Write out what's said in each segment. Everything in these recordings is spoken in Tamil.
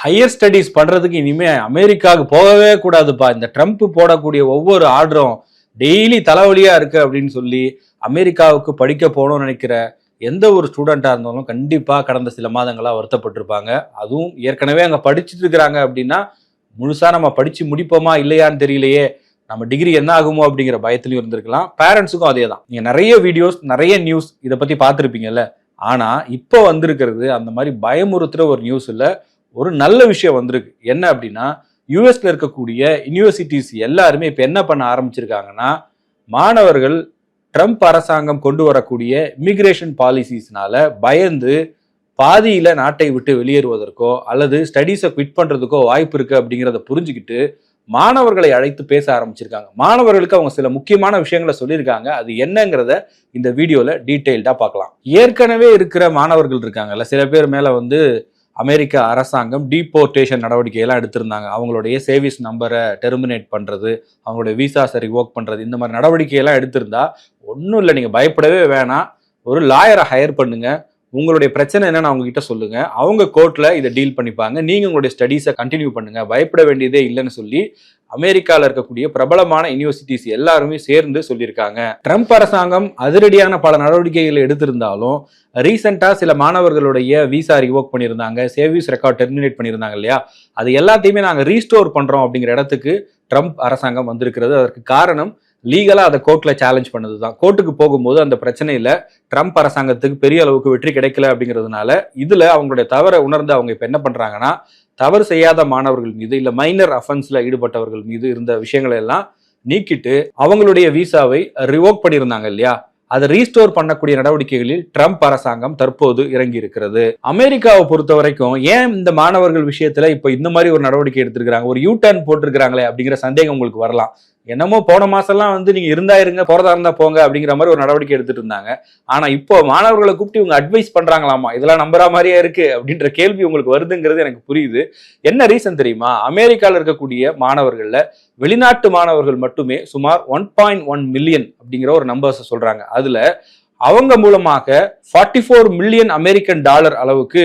ஹையர் ஸ்டடீஸ் பண்ணுறதுக்கு இனிமேல் அமெரிக்காவுக்கு போகவே கூடாதுப்பா. இந்த ட்ரம்ப் போடக்கூடிய ஒவ்வொரு ஆர்டரும் டெய்லி தலைவலியாக இருக்கு அப்படின்னு சொல்லி அமெரிக்காவுக்கு படிக்க போகணும்னு நினைக்கிற எந்த ஒரு ஸ்டூடெண்ட்டாக இருந்தாலும் கண்டிப்பாக கடந்த சில மாதங்களாக வருத்தப்பட்டிருப்பாங்க. அதுவும் ஏற்கனவே அங்கே படிச்சுட்டு இருக்கிறாங்க அப்படின்னா முழுசாக நம்ம படித்து முடிப்போமா இல்லையான்னு தெரியலையே. நம்ம டிகிரி என்ன ஆகுமோ அப்படிங்கிற பயத்துலையும் இருந்திருக்கலாம். பேரண்ட்ஸுக்கும் அதே தான் நீங்கள் நிறைய வீடியோஸ் நிறைய நியூஸ் இதை பற்றி பார்த்துருப்பீங்கல்ல. ஆனால் இப்போ வந்திருக்கிறது அந்த மாதிரி பயமுறுத்துகிற ஒரு நியூஸ் இல்லை. ஒரு நல்ல விஷயம் வந்திருக்கு. என்ன அப்படின்னா யூஎஸ்ல இருக்கக்கூடிய யூனிவர்சிட்டிஸ் எல்லாருமே இப்போ என்ன பண்ண ஆரம்பிச்சிருக்காங்கன்னா மாணவர்கள் ட்ரம்ப் அரசாங்கம் கொண்டு வரக்கூடிய இமிக்ரேஷன் பாலிசிஸ்னால பயந்து பாதியில நாட்டை விட்டு வெளியேறுவதற்கோ அல்லது ஸ்டடீஸை குவிட் பண்றதுக்கோ வாய்ப்பு இருக்கு அப்படிங்கிறத புரிஞ்சுக்கிட்டு மாணவர்களை அழைத்து பேச ஆரம்பிச்சிருக்காங்க. மாணவர்களுக்கு அவங்க சில முக்கியமான விஷயங்களை சொல்லியிருக்காங்க. அது என்னங்கிறத இந்த வீடியோல டீட்டெயில்டா பார்க்கலாம். ஏற்கனவே இருக்கிற மாணவர்கள் இருக்காங்கல்ல சில பேர் மேல வந்து அமெரிக்க அரசாங்கம் டீபோர்டேஷன் நடவடிக்கையெல்லாம் எடுத்திருந்தாங்க. அவங்களுடைய சேவிஸ் நம்பரை டெர்மினேட் பண்ணுறது அவங்களுடைய விசாஸை ரிவோக் பண்ணுறது இந்த மாதிரி நடவடிக்கையெல்லாம் எடுத்திருந்தா ஒன்றும் இல்லை நீங்கள் பயப்படவே வேணாம். ஒரு லாயரை ஹையர் பண்ணுங்கள் உங்களுடைய பிரச்சனை என்னன்னு அவங்க கிட்ட சொல்லுங்க. அவங்க கோர்ட்ல இதை டீல் பண்ணிப்பாங்க. நீங்க உங்களுடைய ஸ்டடீஸை கண்டினியூ பண்ணுங்க. பயப்பட வேண்டியதே இல்லைன்னு சொல்லி அமெரிக்காவில் இருக்கக்கூடிய பிரபலமான யூனிவர்சிட்டிஸ் எல்லாருமே சேர்ந்து சொல்லியிருக்காங்க. ட்ரம்ப் அரசாங்கம் அதிரடியான பல நடவடிக்கைகளை எடுத்திருந்தாலும் ரீசெண்டாக சில மாணவர்களுடைய விசா ரிவோக் பண்ணியிருந்தாங்க. சேவிஸ் ரெக்கார்ட் டெர்மினேட் பண்ணியிருந்தாங்க இல்லையா? அது எல்லாத்தையுமே நாங்கள் ரீஸ்டோர் பண்ணுறோம் அப்படிங்கிற இடத்துக்கு ட்ரம்ப் அரசாங்கம் வந்திருக்கிறது. அதற்கு காரணம் லீகலா அதை கோர்ட்ல சேலஞ்ச் பண்ணது தான் கோர்ட்டுக்கு போகும்போது அந்த பிரச்சனையில ட்ரம்ப் அரசாங்கத்துக்கு பெரிய அளவுக்கு வெற்றி கிடைக்கல அப்படிங்கிறதுனால இதுல அவங்களுடைய தவறை உணர்ந்து அவங்க இப்போ என்ன பண்றாங்கன்னா தவறு செய்யாத மாணவர்கள் மீது இல்ல மைனர் அஃபென்ஸ்ல ஈடுபட்டவர்கள் மீது இருந்த விஷயங்களை எல்லாம் நீக்கிட்டு அவங்களுடைய விசாவை ரிவோக் பண்ணியிருந்தாங்க இல்லையா? அதை ரீஸ்டோர் பண்ணக்கூடிய நடவடிக்கைகளில் ட்ரம்ப் அரசாங்கம் தற்போது இறங்கி இருக்கிறது. அமெரிக்காவை பொறுத்த வரைக்கும் ஏன் இந்த மாணவர்கள் விஷயத்துல இப்ப இந்த மாதிரி ஒரு நடவடிக்கை எடுத்திருக்கிறாங்க? ஒரு யூ டர்ன் போட்டிருக்கிறாங்களே அப்படிங்கிற சந்தேகம் உங்களுக்கு வரலாம். என்னமோ போன மாசம்லாம் வந்து நீங்க இருந்தா இருங்க போறதா இருந்தா போங்க அப்படிங்கிற மாதிரி ஒரு நடவடிக்கை எடுத்துட்டு இருந்தாங்க. ஆனா இப்போ மாணவர்களை கூப்பிட்டு இவங்க அட்வைஸ் பண்றாங்களாமா? இதெல்லாம் நம்புற மாதிரியே இருக்கு அப்படின்ற கேள்வி உங்களுக்கு வருதுங்கிறது எனக்கு புரியுது. என்ன ரீசன் தெரியுமா? அமெரிக்கால இருக்கக்கூடிய மாணவர்கள்ல வெளிநாட்டு மாணவர்கள் மட்டுமே சுமார் ஒன் பாயிண்ட் ஒன் மில்லியன் அப்படிங்கிற ஒரு நம்பர்ஸ் சொல்றாங்க. அதுல அவங்க மூலமாக forty four million American dollar அளவுக்கு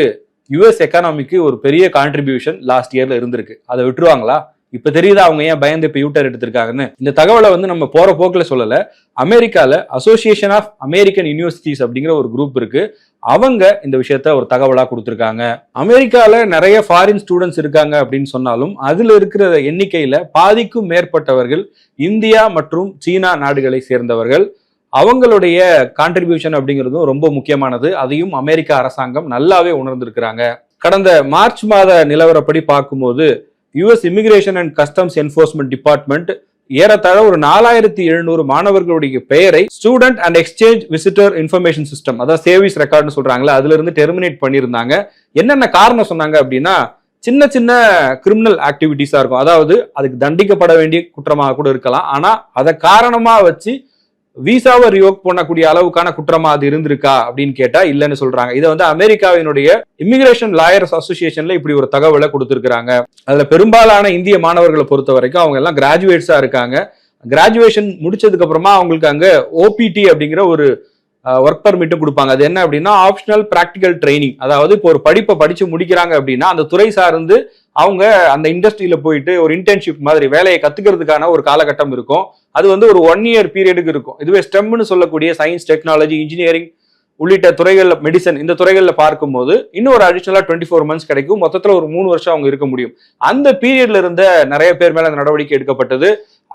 யுஎஸ் எக்கானமிக்கு ஒரு பெரிய கான்ட்ரிபியூஷன் லாஸ்ட் இயர்ல இருந்திருக்கு. அதை விட்டுருவாங்களா? இப்ப தெரியுதா அவங்க ஏன் பயந்து இப்ப யூட்டர் எடுத்திருக்காங்கன்னு? இந்த தகவலை வந்து நம்ம போற போக்குல சொல்லல. அமெரிக்கால அசோசியேஷன் ஆஃப் அமெரிக்கன் யூனிவர்சிட்டிஸ் அப்படிங்கிற ஒரு குரூப் இருக்கு. அவங்க இந்த விஷயத்த ஒரு தகவலா கொடுத்துருக்காங்க. அமெரிக்கால நிறைய ஃபாரின் ஸ்டூடெண்ட்ஸ் இருக்காங்க அப்படின்னு சொன்னாலும் அதுல இருக்கிற எண்ணிக்கையில பாதிக்கும் மேற்பட்டவர்கள் இந்தியா மற்றும் சீனா நாடுகளை சேர்ந்தவர்கள். அவங்களுடைய கான்ட்ரிபியூஷன் அப்படிங்கிறதும் ரொம்ப முக்கியமானது. அதையும் அமெரிக்க அரசாங்கம் நல்லாவே உணர்ந்திருக்கிறாங்க. கடந்த மார்ச் மாத நிலவரப்படி பார்க்கும்போது US immigration and customs enforcement department ஏறத்தாழ ஒரு நாலாயிரத்தி எழுநூறு மாணவர்களுடைய பெயரை student and exchange visitor information system அதாவது சேவிஸ் ரெக்கார்ட்னு சொல்றாங்களே அதுல இருந்து டெர்மினேட் பண்ணியிருந்தாங்க. என்னென்ன காரணம் சொன்னாங்க அப்படின்னா சின்ன சின்ன கிரிமினல் ஆக்டிவிட்டிஸா இருக்கும். அதாவது அதுக்கு தண்டிக்கப்பட வேண்டிய குற்றமாக கூட இருக்கலாம். ஆனா அதை காரணமா வச்சு விசாவை ரியோக் பண்ணக்கூடிய அளவுக்கான குற்றமா அது இருந்திருக்கா அப்படின்னு கேட்டா இல்லைன்னு சொல்றாங்க. இதை வந்து அமெரிக்காவினுடைய இமிகிரேஷன் லாயர்ஸ் அசோசியேஷன்ல இப்படி ஒரு தகவலை கொடுத்திருக்கிறாங்க. அதுல பெரும்பாலான இந்திய மாணவர்களை பொறுத்த வரைக்கும் அவங்க எல்லாம் கிராஜுவேட்ஸா இருக்காங்க. கிராஜுவேஷன் முடிச்சதுக்கு அப்புறமா அவங்களுக்கு அங்க ஓபிடி அப்படிங்கிற ஒரு ஒர்க் பர்மிட்டும் கொடுப்பாங்க. அது என்ன அப்படின்னா ஆப்ஷனல் பிராக்டிக்கல் ட்ரைனிங் அதாவது இப்போ ஒரு படிப்பை படிச்சு முடிக்கிறாங்க அப்படின்னா அந்த துறை சார்ந்து அவங்க அந்த இண்டஸ்ட்ரியில போயிட்டு ஒரு இன்டர்ன்ஷிப் மாதிரி வேலையை கத்துக்கிறதுக்கான ஒரு காலகட்டம் இருக்கும். அது வந்து ஒரு ஒன் இயர் பீரியடுக்கு இருக்கும். இதுவே ஸ்டெம்னு சொல்லக்கூடிய சயின்ஸ் டெக்னாலஜி இன்ஜினியரிங் உள்ளிட்ட துறைகளில் மெடிசன் இந்த துறைகளில் பார்க்கும்போது இன்னும் ஒரு அடிஷனலா டுவெண்ட்டி ஃபோர் மந்த்ஸ் கிடைக்கும். மொத்தத்தில் ஒரு மூணு வருஷம் அவங்க இருக்க முடியும். அந்த பீரியட்ல இருந்த நிறைய பேர் மேலே அந்த நடவடிக்கை எடுக்கப்பட்டது.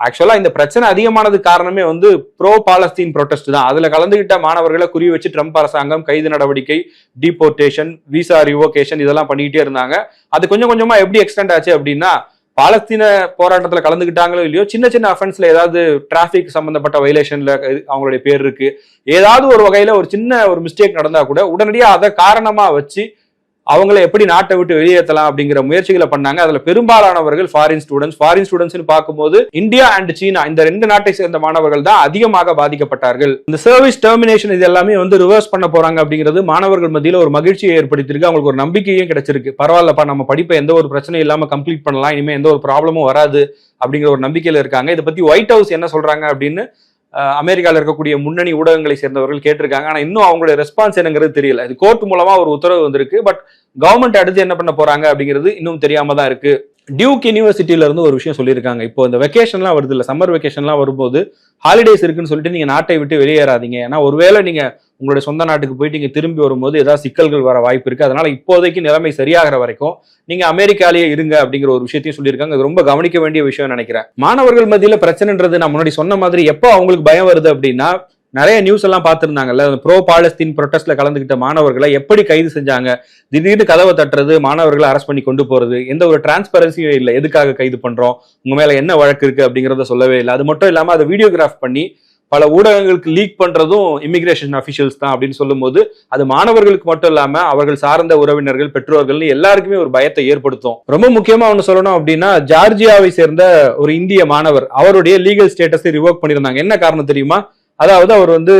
ஆக்சுவலா இந்த பிரச்சனை அதிகமானது காரணமே வந்து ப்ரோ பாலஸ்தீன் ப்ரொடெஸ்ட் தான். அதுல கலந்துகிட்ட மாணவர்களை குறி வச்சு ட்ரம்ப் அரசாங்கம் கைது நடவடிக்கை டிபோர்டேஷன் விசா ரிவோகேஷன் இதெல்லாம் பண்ணிக்கிட்டே இருந்தாங்க. அது கொஞ்சம் கொஞ்சமா எப்படி எக்ஸ்டெண்ட் ஆச்சு அப்படின்னா பாலஸ்தீன போராட்டத்தில் கலந்துக்கிட்டாங்களோ இல்லையோ சின்ன சின்ன அஃபென்ஸ்ல ஏதாவது டிராஃபிக் சம்பந்தப்பட்ட வைலேஷன்ல அவங்களுடைய பேர் இருக்கு. ஏதாவது ஒரு வகையில ஒரு சின்ன ஒரு மிஸ்டேக் நடந்தா கூட உடனடியாக அதை காரணமா வச்சு அவங்கள எப்படி நாட்டை விட்டு வெளியேற்றலாம் அப்படிங்கிற முயற்சிகளை பண்ணாங்க. அதுல பெரும்பாலானவர்கள் ஃபாரின் ஸ்டூடெண்ட்ஸ் ஃபாரின் ஸ்டூடெண்ட்ஸ் பார்க்கும்போது இந்தியா அண்ட் சீனா இந்த ரெண்டு நாட்டை சேர்ந்த மாணவர்கள் தான் அதிகமாக பாதிக்கப்பட்டார்கள். இந்த சர்வீஸ் டெர்மினேஷன் இது எல்லாமே வந்து ரிவர்ஸ் பண்ண போறாங்க அப்படிங்கிறது மாணவர்கள் மத்தியில் ஒரு மகிழ்ச்சியை ஏற்படுத்தியிருக்கு. அவங்களுக்கு ஒரு நம்பிக்கையும் கிடைச்சிருக்கு. பரவாயில்லப்பா நம்ம படிப்பை எந்த ஒரு பிரச்சனையும் இல்லாம கம்ப்ளீட் பண்ணலாம். இனிமே எந்த ஒரு ப்ராப்ளமும் வராது அப்படிங்கிற ஒரு நம்பிக்கையில இருக்காங்க. இதை பத்தி ஒயிட் ஹவுஸ் என்ன சொல்றாங்க அப்படின்னு அமெரிக்காவில் இருக்கக்கூடிய முன்னணி ஊடகங்களை சேர்ந்தவர்கள் கேட்டிருக்காங்க. ஆனால் இன்னும் அவங்களுடைய ரெஸ்பான்ஸ் என்னங்கிறது தெரியல. இது கோர்ட் மூலமா ஒரு உத்தரவு வந்திருக்கு. பட் கவர்மெண்ட் அடுத்து என்ன பண்ண போறாங்க அப்படிங்கிறது இன்னும் தெரியாம தான் இருக்கு. டியூக் யூனிவர்சிட்டியில இருந்து ஒரு விஷயம் சொல்லியிருக்காங்க. இப்போ இந்த வெக்கேஷன்லாம் வருது இல்லை சம்மர் வெக்கேஷன்லாம் வரும்போது ஹாலிடேஸ் இருக்குன்னு சொல்லிட்டு நீங்க நாட்டை விட்டு வெளியேறாதீங்க. ஏன்னா ஒருவேளை நீங்க உங்களுடைய சொந்த நாட்டுக்கு போயிட்டு இங்கே திரும்பி வரும்போது ஏதாவது சிக்கல்கள் வர வாய்ப்பு இருக்குது அதனால் இப்போதைக்கு நிலைமை சரியாகிற வரைக்கும் நீங்கள் அமெரிக்காலேயே இருங்க அப்படிங்கிற ஒரு விஷயத்தையும் சொல்லியிருக்காங்க. அது ரொம்ப கவனிக்க வேண்டிய விஷயம் நினைக்கிறேன். மாணவர்கள் மத்தியில் பிரச்சனைன்றது நான் முன்னாடி சொன்ன மாதிரி எப்போ அவங்களுக்கு பயம் வருது அப்படின்னா நிறைய நியூஸ் எல்லாம் பார்த்துருந்தாங்கல்ல ப்ரோ பாலஸ்தீன் ப்ரொட்டஸ்ட்ல கலந்துக்கிட்ட மாணவர்களை எப்படி கைது செஞ்சாங்க திடீர்னு கதவை தட்டுறது மாணவர்களை அரெஸ்ட் பண்ணி கொண்டு போறது எந்த ஒரு டிரான்ஸ்பரன்சியும் இல்லை. எதுக்காக கைது பண்றோம் உங்க மேல என்ன வழக்கு இருக்கு அப்படிங்கிறத சொல்லவே இல்லை. அது மட்டும் இல்லாம அதை வீடியோகிராஃப் பண்ணி பல ஊடகங்களுக்கு லீக் பண்றதும் இமிகிரேஷன் அபிஷியல்ஸ் தான் அப்படின்னு சொல்லும்போது அது மாணவர்களுக்கு மட்டும் இல்லாம அவர்கள் சார்ந்த உறவினர்கள் பெற்றோர்கள்னு எல்லாருக்குமே ஒரு பயத்தை ஏற்படுத்தும். ரொம்ப முக்கியமா ஒன்று சொல்லணும் அப்படின்னா ஜார்ஜியாவை சேர்ந்த ஒரு இந்திய மாணவர் அவருடைய லீகல் ஸ்டேட்டஸை ரிவோக் பண்ணியிருந்தாங்க. என்ன காரணம் தெரியுமா? அதாவது அவர் வந்து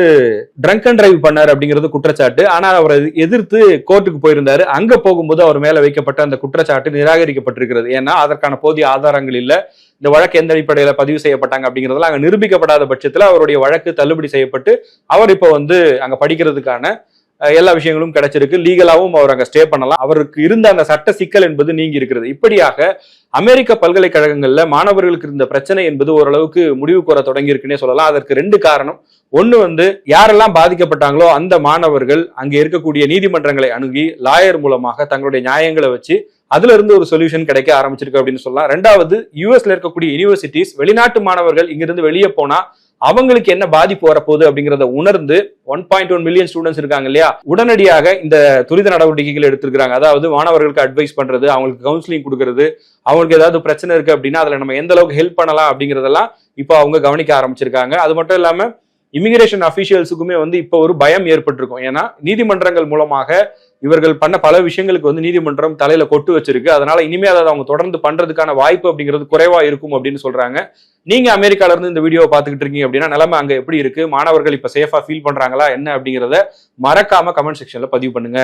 ட்ரங்க் அண்ட் டிரைவ் பண்ணார் அப்படிங்கிறது குற்றச்சாட்டு. ஆனால் அவரை எதிர்த்து கோர்ட்டுக்கு போயிருந்தாரு. அங்க போகும்போது அவர் மேல வைக்கப்பட்ட அந்த குற்றச்சாட்டு நிராகரிக்கப்பட்டிருக்கிறது. ஏன்னா அதற்கான போதிய ஆதாரங்கள் இல்ல. இந்த வழக்கு எந்த அடிப்படையில பதிவு செய்யப்பட்டாங்க அப்படிங்கிறதெல்லாம் அங்க நிரூபிக்கப்படாத பட்சத்துல அவருடைய வழக்கு தள்ளுபடி செய்யப்பட்டு அவர் இப்போ வந்து அங்க படிக்கிறதுக்கான எல்லா விஷயங்களும் கிடைச்சிருக்கு. லீகலாவும் அவர் அங்க ஸ்டே பண்ணலாம். அவருக்கு இருந்த அந்த சட்ட சிக்கல் என்பது நீங்கி இருக்கிறது. இப்படியாக அமெரிக்க பல்கலைக்கழகங்களில் மாணவர்களுக்கு இருந்த பிரச்சனை என்பது ஓரளவுக்கு முடிவுக்கு வர தொடங்கி இருக்குன்னே சொல்லலாம். அதற்கு ரெண்டு காரணம். ஒன்று வந்து யாரெல்லாம் பாதிக்கப்பட்டாங்களோ அந்த மாணவர்கள் அங்க இருக்கக்கூடிய நீதிமன்றங்களை அணுகி லாயர் மூலமாக தங்களுடைய நியாயங்களை வச்சு அதுல இருந்து ஒரு சொல்யூஷன் கிடைக்க ஆரம்பிச்சிருக்கு அப்படின்னு சொல்லலாம். ரெண்டாவது யூஎஸ்ல இருக்கக்கூடிய யூனிவர்சிட்டிஸ் வெளிநாட்டு மாணவர்கள் இங்கிருந்து வெளியே போனா அவங்களுக்கு என்ன பாதிப்பு வரப்போகுது அப்படிங்கிறத உணர்ந்து one point one million students இருக்காங்க இல்லையா? உடனடியாக இந்த துரித நடவடிக்கைகள் எடுத்திருக்கிறாங்க. அதாவது மாணவர்களுக்கு அட்வைஸ் பண்றது அவங்களுக்கு கவுன்சிலிங் கொடுக்கறது அவங்களுக்கு ஏதாவது பிரச்சனை இருக்கு அப்படின்னா அதுல நம்ம எந்த அளவுக்கு ஹெல்ப் பண்ணலாம் அப்படிங்கறதெல்லாம் இப்போ அவங்க கவனிக்க ஆரம்பிச்சிருக்காங்க. அது மட்டும் இல்லாம இமிகிரேஷன் அபிஷியல்ஸுக்குமே வந்து இப்போ ஒரு பயம் ஏற்பட்டிருக்கும். ஏன்னா நீதிமன்றங்கள் மூலமாக இவர்கள் பண்ண பல விஷயங்களுக்கு வந்து நீதிமன்றம் தலையில கொட்டு வச்சிருக்கு. அதனால இனிமே அதை அவங்க தொடர்ந்து பண்றதுக்கான வாய்ப்பு அப்படிங்கிறது குறைவா இருக்கும் அப்படின்னு சொல்றாங்க. நீங்க அமெரிக்கால இருந்து இந்த வீடியோவை பார்த்துக்கிட்டு இருக்கீங்க அப்படின்னா நிலைமை அங்க எப்படி இருக்கு? மாணவர்கள் இப்ப சேஃபா ஃபீல் பண்றாங்களா? என்ன அப்படிங்கறத மறக்காம கமெண்ட் செக்ஷன்ல பதிவு பண்ணுங்க.